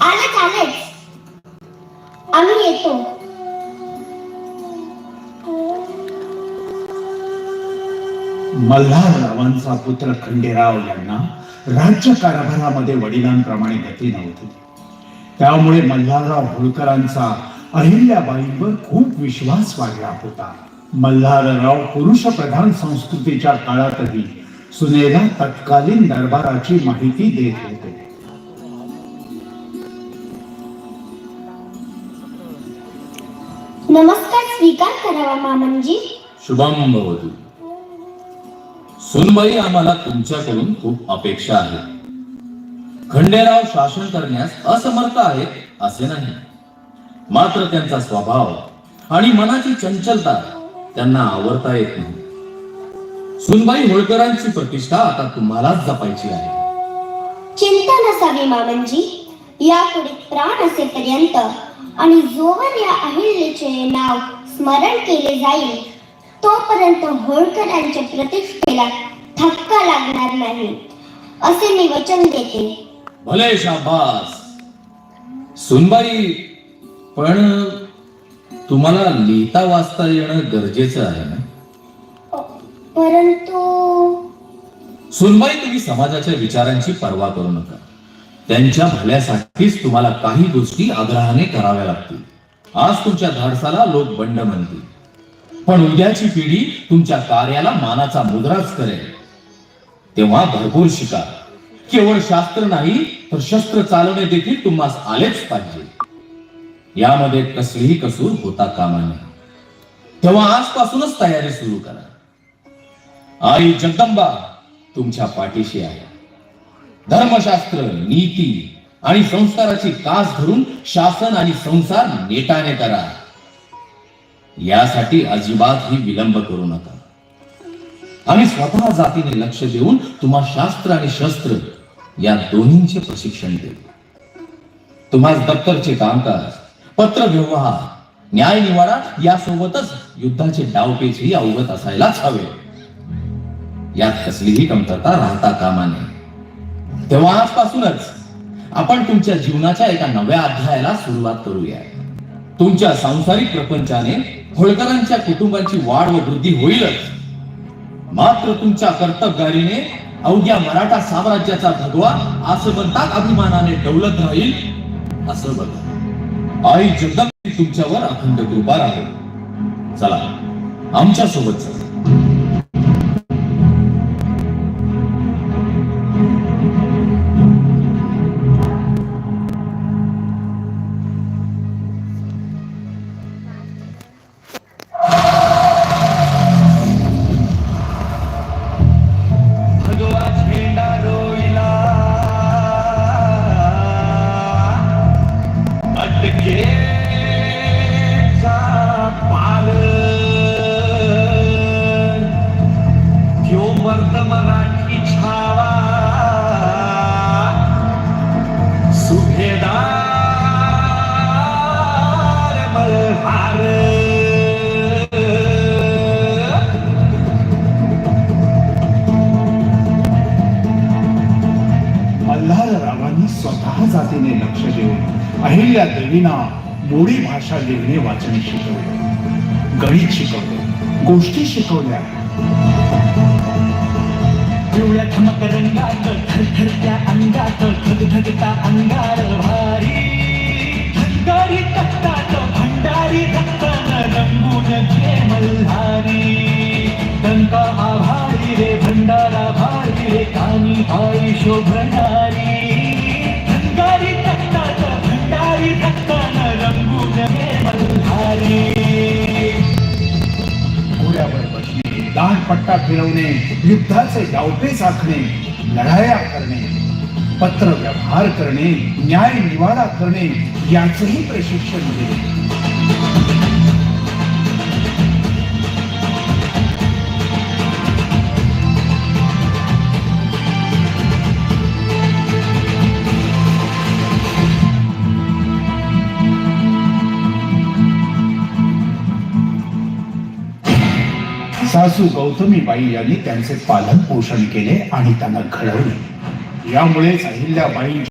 आलेच आलेच. आम्ही येतो. मल्हार रावांचा पुत्र खंडेराव यांना राज्य कारभारामध्ये वडिलांप्रमाणे गती नव्हती. त्यामुळे मल्हारराव होळकरांचा अहिल्याबाईंवर खूप विश्वास वाढला होता. मल्हारराव पुरुष प्रधान संस्कृतीच्या काळातही सुनेला तत्कालीन दरबाराची माहिती देत होते. नमस्कार स्वीकार करावा मामनजी शुभम भवतु. सुनबाई आम्हाला तुमच्याकडून खूप अपेक्षा आहे. खंडेराव शासन करण्यास असमर्थ आहेत असे नाही. मात्र त्यांचा स्वभाव आणि मनाची चंचलता त्यांना आवडता येत नाही. सुनबाई होळकरांची प्रतिष्ठा आता तुम्हालाच जपायची आहे. चिंता नसावी मामनजी यापुढे प्राण असेपर्यंत आणि जोवर या अहिल्याचे नाव स्मरण केले जाईल तोपर्यंत होळकरांच्या प्रतिष्ठेला धक्का लागणार नाही असे मी वचन देते. भले शाबास. सुनबाई पण तुम्हाला लिहिता वाचता येणं गरजेचं आहे ना? परंतु सुनबाई तुम्ही समाजाच्या विचारांची पर्वा करू नका. त्यांच्या भल्यासाठीच तुम्हाला काही गोष्टी आग्रहाने कराव्या लागतील. आज तुमच्या धाडसाला लोक बंड म्हणतील. पण उद्याची पिढी तुमच्या कार्याला मानाचा मुद्राच करेल. तेव्हा भरपूर शिका. केवळ शास्त्र नाही तर शस्त्र चालवणे देखील तुम्हाला आलेच पाहिजे. यामध्ये कसलीही कसूर होता कामा नये. तेव्हा आजपासूनच तयारी सुरू करा. आई जगदंबा तुमच्या पाठीशी आहे. धर्मशास्त्र नीती आणि संस्काराची कास धरून शासन आणि संसार नेटाने करा. यासाठी अजिबात ही विलंब करू नका. आम्ही स्वतः जातीने लक्ष देऊन तुम्हा शास्त्र आणि शस्त्र या दोन्हींचे प्रशिक्षण देऊ. तुम्हा दप्तरचे कामकाज पत्र व्यवहार न्याय निवाडा यासोबतच युद्धाचे डावपेचही अवगत असायलाच हवे. यात कसलीही कमतरता राहता कामा नये. तेव्हा आजपासूनच आपण तुमच्या जीवनाच्या एका नव्या अध्यायाला सुरुवात करूया. तुमच्या सांसारिक प्रपंचाने होळकरांच्या कुटुंबाची वाढ व वृद्धी होईलच. मात्र तुमच्या कर्तबगारीने अवघ्या मराठा साम्राज्याचा भगवा आसमंतात अभिमानाने डवलत राहील असं बघा. आई जगदंबी तुमच्यावर अखंड कृपा राहील चला आमच्यासोबत चला. मर्द मल्हाररावांनी स्वतः जातीने लक्ष देऊन अहिल्या देवींना मोडी भाषा लिहिणे वाचन शिकवले. गणित शिकवले गोष्टी शिकवल्या. थरथरत्या अंगात धगधगता अंगार भारी. भंडारी तख्तात भंडारी रक्तन रंगून घे मल्हारी. टंका आभारी रे भंडारा भारी रे कानी आई शोभणारी. भंडारी तख्तात भंडारी रक्तन रंगून घे मल्हारी. घोड्यावर बसणे दांडपट्टा फिरवणे युद्धाचे डावपे साखणे. लढाया करणे पत्र व्यवहार करणे न्याय निवाडा करणे याचंही प्रशिक्षण दिले. सासू गौतमीबाई यांनी त्यांचे पालन पोषण केले आणि त्यांना घडवले. यामुळेच अहिल्याबाई